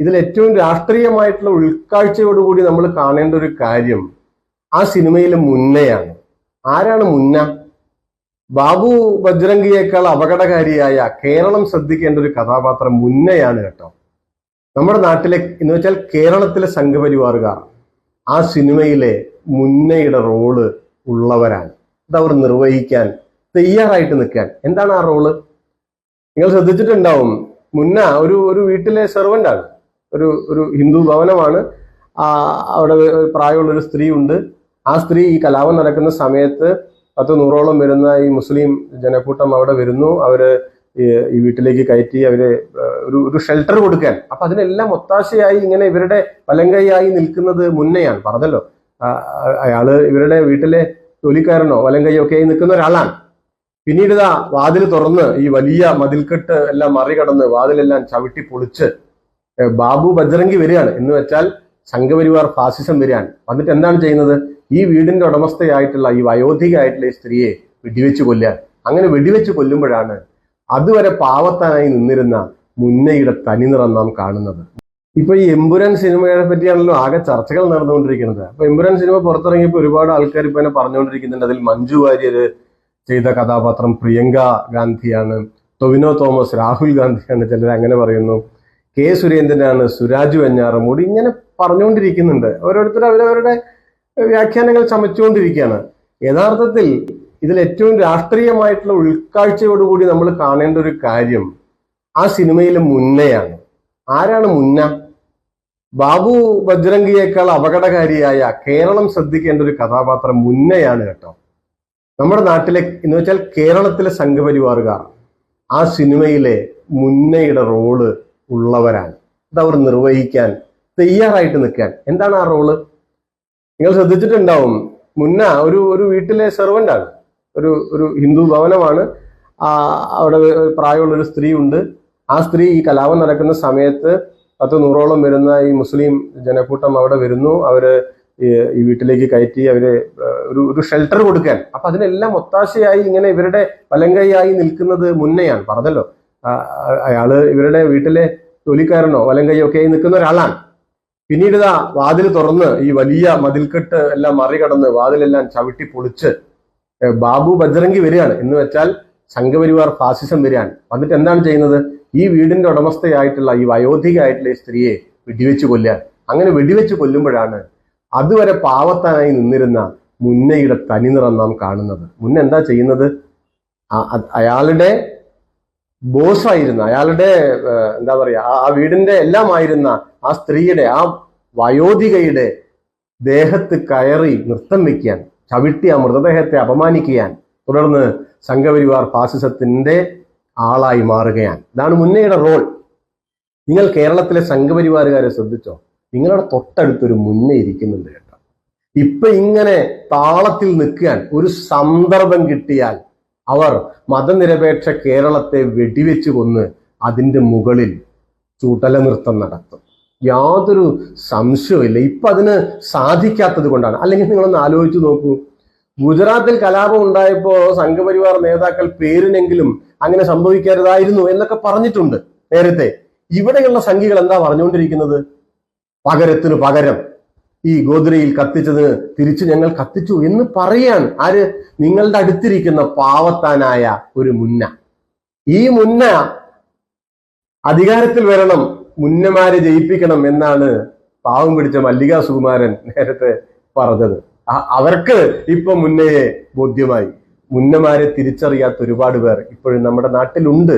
ഇതിൽ ഏറ്റവും രാഷ്ട്രീയമായിട്ടുള്ള ഉൾക്കാഴ്ചയോടുകൂടി നമ്മൾ കാണേണ്ട ഒരു കാര്യം ആ സിനിമയിലെ മുന്നയാണ്. ആരാണ് മുന്ന? ബാബു ബജ്രംഗിയേക്കാൾ അപകടകാരിയായ കേരളം ശ്രദ്ധിക്കേണ്ട ഒരു കഥാപാത്രം മുന്നയാണ് കേട്ടോ. നമ്മുടെ നാട്ടിലെ എന്ന് വെച്ചാൽ കേരളത്തിലെ സംഘപരിവാറുകാർ ആ സിനിമയിലെ മുന്നയുടെ റോൾ ഉള്ളവരാണ്. അതവർ നിർവഹിക്കാൻ തയ്യാറായിട്ട് നിൽക്കാൻ. എന്താണ് ആ റോൾ? നിങ്ങൾ ശ്രദ്ധിച്ചിട്ടുണ്ടാവും മുന്ന ഒരു ഒരു വീട്ടിലെ സെർവന്റ് ആണ്. ഒരു ഒരു ഹിന്ദു ഭവനമാണ്. അവിടെ പ്രായമുള്ളൊരു സ്ത്രീ ഉണ്ട് ആ സ്ത്രീ ഈ കലാപം നടക്കുന്ന സമയത്ത് പത്ത് നൂറോളം വരുന്ന ഈ മുസ്ലിം ജനക്കൂട്ടം അവിടെ വരുന്നു. അവർ ഈ വീട്ടിലേക്ക് കയറ്റി അവർ ഒരു ഒരു ഷെൽട്ടർ കൊടുക്കാൻ. അപ്പൊ അതിനെല്ലാം ഒത്താശയായി ഇങ്ങനെ ഇവരുടെ വലങ്കൈയായി നിൽക്കുന്നത് മുന്നയാണ്. പറഞ്ഞല്ലോ അയാൾ ഇവരുടെ വീട്ടിലെ ജോലിക്കാരനോ വലങ്കയ്യോ ഒക്കെ ആയി നിൽക്കുന്ന ഒരാളാണ്. പിന്നീട് ഇതാ വാതിൽ തുറന്ന് ഈ വലിയ മതിൽക്കെട്ട് എല്ലാം മറികടന്ന് വാതിലെല്ലാം ചവിട്ടി പൊളിച്ച് ബാബു ബജ്രംഗി വരികയാണ്. എന്ന് വെച്ചാൽ സംഘപരിവാർ ഫാസിസം വരികയാണ്. വന്നിട്ട് എന്താണ് ചെയ്യുന്നത്? ഈ വീടിന്റെ ഉടമസ്ഥയായിട്ടുള്ള ഈ വയോധികയായിട്ടുള്ള ഈ സ്ത്രീയെ വെടിവെച്ച് കൊല്ലുക അങ്ങനെ വെടിവെച്ച് കൊല്ലുമ്പോഴാണ് അതുവരെ പാവത്താനായി നിന്നിരുന്ന മുന്നയുടെ തനിനിറം നാം കാണുന്നത്. ഇപ്പൊ ഈ എമ്പുരാൻ സിനിമയെ പറ്റിയാണല്ലോ ആകെ ചർച്ചകൾ നടന്നുകൊണ്ടിരിക്കുന്നത്. അപ്പൊ എമ്പുരാൻ സിനിമ പുറത്തിറങ്ങിയപ്പോൾ ഒരുപാട് ആൾക്കാർ ഇപ്പൊ എന്നെ പറഞ്ഞുകൊണ്ടിരിക്കുന്നുണ്ട്. അതിൽ മഞ്ജു വാര്യര് ചെയ്ത കഥാപാത്രം പ്രിയങ്ക ഗാന്ധിയാണ്. ടൊവിനോ തോമസ് രാഹുൽ ഗാന്ധിയാണ്. ചിലർ അങ്ങനെ പറയുന്നു. കെ സുരേന്ദ്രനാണ് സുരാജ് വെഞ്ഞാറമൂടി ഇങ്ങനെ പറഞ്ഞുകൊണ്ടിരിക്കുന്നുണ്ട്. ഓരോരുത്തർ അവരവരുടെ വ്യാഖ്യാനങ്ങൾ ചമച്ചുകൊണ്ടിരിക്കുകയാണ്. യഥാർത്ഥത്തിൽ ഇതിൽ ഏറ്റവും രാഷ്ട്രീയമായിട്ടുള്ള ഉൾക്കാഴ്ചയോടുകൂടി നമ്മൾ കാണേണ്ട ഒരു കാര്യം ആ സിനിമയിലെ മുന്നയാണ്. ആരാണ് മുന്ന? ബാബു ബജ്രംഗിയേക്കാൾ അപകടകാരിയായ കേരളം ശ്രദ്ധിക്കേണ്ട ഒരു കഥാപാത്രം മുന്നയാണ് കേട്ടോ. നമ്മുടെ നാട്ടിലെ എന്ന് വെച്ചാൽ കേരളത്തിലെ സംഘപരിവാറുകാർ ആ സിനിമയിലെ മുന്നയുടെ റോൾ ഉള്ളവരാണ്. അത് അവർ നിർവഹിക്കാൻ തയ്യാറായിട്ട് നിൽക്കാൻ. എന്താണ് ആ റോൾ നിങ്ങൾ ശ്രദ്ധിച്ചിട്ടുണ്ടാവും. മുന്ന ഒരു ഒരു വീട്ടിലെ സെർവന്റ് ആണ്. ഒരു ഒരു ഹിന്ദു ഭവനമാണ്. അവിടെ പ്രായമുള്ളൊരു സ്ത്രീ ഉണ്ട് ആ സ്ത്രീ ഈ കലാപം നടക്കുന്ന സമയത്ത് പത്ത് നൂറോളം വരുന്ന ഈ മുസ്ലിം ജനക്കൂട്ടം അവിടെ വരുന്നു. അവർ ഈ വീട്ടിലേക്ക് കയറ്റി അവർ ഒരു ഒരു ഷെൽട്ടർ കൊടുക്കാൻ. അപ്പൊ അതിനെല്ലാം ഒത്താശയായി ഇങ്ങനെ ഇവരുടെ വലങ്കൈയായി നിൽക്കുന്നത് മുന്നെയാണ്. പറഞ്ഞല്ലോ. അയാൾ ഇവരുടെ വീട്ടിലെ ജോലിക്കാരനോ വലങ്കൈയോ ഒക്കെ ആയി നിൽക്കുന്ന ഒരാളാണ്. പിന്നീട് ഇതാ വാതിൽ തുറന്ന് ഈ വലിയ മതിൽക്കെട്ട് എല്ലാം മറികടന്ന് വാതിലെല്ലാം ചവിട്ടി പൊളിച്ച് ബാബു ബജ്രംഗി വരികയാണ്. എന്ന് വെച്ചാൽ സംഘപരിവാർ ഫാസിസം വരികയാണ്. വന്നിട്ട് എന്താണ് ചെയ്യുന്നത്? ഈ വീടിന്റെ ഉടമസ്ഥയായിട്ടുള്ള ഈ വയോധികയായിട്ടുള്ള ഈ സ്ത്രീയെ വെടിവെച്ച് കൊല്ലുക അങ്ങനെ വെടിവെച്ച് കൊല്ലുമ്പോഴാണ് അതുവരെ പാവത്താനായി നിന്നിരുന്ന മുന്നയുടെ തനിനിറം നാം കാണുന്നത്. മുന്ന എന്താ ചെയ്യുന്നത്? അയാളുടെ ബോസായിരുന്ന അയാളുടെ എന്താ പറയാ ആ- വീടിന്റെ എല്ലാമായിരുന്ന ആ സ്ത്രീയുടെ ആ വയോധികയുടെ ദേഹത്ത് കയറി നൃത്തം വെക്കാൻ ചവിട്ടി ആ മൃതദേഹത്തെ അപമാനിക്കാൻ തുടർന്ന് സംഘപരിവാർ ഫാസിസത്തിന്റെ ആളായി മാറുകയാണ്. ഇതാണ് മുന്നയുടെ റോൾ. നിങ്ങൾ കേരളത്തിലെ സംഘപരിവാറുകാരെ ശ്രദ്ധിച്ചോ? നിങ്ങളുടെ തൊട്ടടുത്തൊരു മുന്നേ ഇരിക്കുന്നുണ്ട് കേട്ടോ. ഇപ്പൊ ഇങ്ങനെ താളത്തിൽ നിൽക്കാൻ ഒരു സന്ദർഭം കിട്ടിയാൽ അവർ മതനിരപേക്ഷ കേരളത്തെ വെടിവെച്ച് കൊന്ന് അതിന്റെ മുകളിൽ ചൂട്ടല നൃത്തം നടത്തും. യാതൊരു സംശയവുമില്ല. ഇപ്പൊ അതിന് സാധിക്കാത്തത് കൊണ്ടാണ്. അല്ലെങ്കിൽ നിങ്ങളൊന്ന് ആലോചിച്ചു നോക്കൂ. ഗുജറാത്തിൽ കലാപം ഉണ്ടായപ്പോ സംഘപരിവാർ നേതാക്കൾ പേരിനെങ്കിലും അങ്ങനെ സംഭവിക്കരുതായിരുന്നു എന്നൊക്കെ പറഞ്ഞിട്ടുണ്ട് നേരത്തെ. ഇവിടെയുള്ള സംഖ്യകൾ എന്താ പറഞ്ഞുകൊണ്ടിരിക്കുന്നത്? പകരത്തിന് പകരം ഈ ഗോദ്രയിൽ കത്തിച്ചത് തിരിച്ച് ഞങ്ങൾ കത്തിച്ചു എന്ന് പറയാണ് ആര്? നിങ്ങളുടെ അടുത്തിരിക്കുന്ന പാവത്താനായ ഒരു മുന്ന. ഈ മുന്ന അധികാരത്തിൽ വരണം മുന്നമാരെ ജയിപ്പിക്കണം എന്നാണ് പാവം പിടിച്ച മല്ലിക സുകുമാരൻ നേരത്തെ പറഞ്ഞത്. അവർക്ക് ഇപ്പൊ മുന്നയെ ബോധ്യമായി. മുന്നമാരെ തിരിച്ചറിയാത്ത ഒരുപാട് പേർ ഇപ്പോഴും നമ്മുടെ നാട്ടിലുണ്ട്.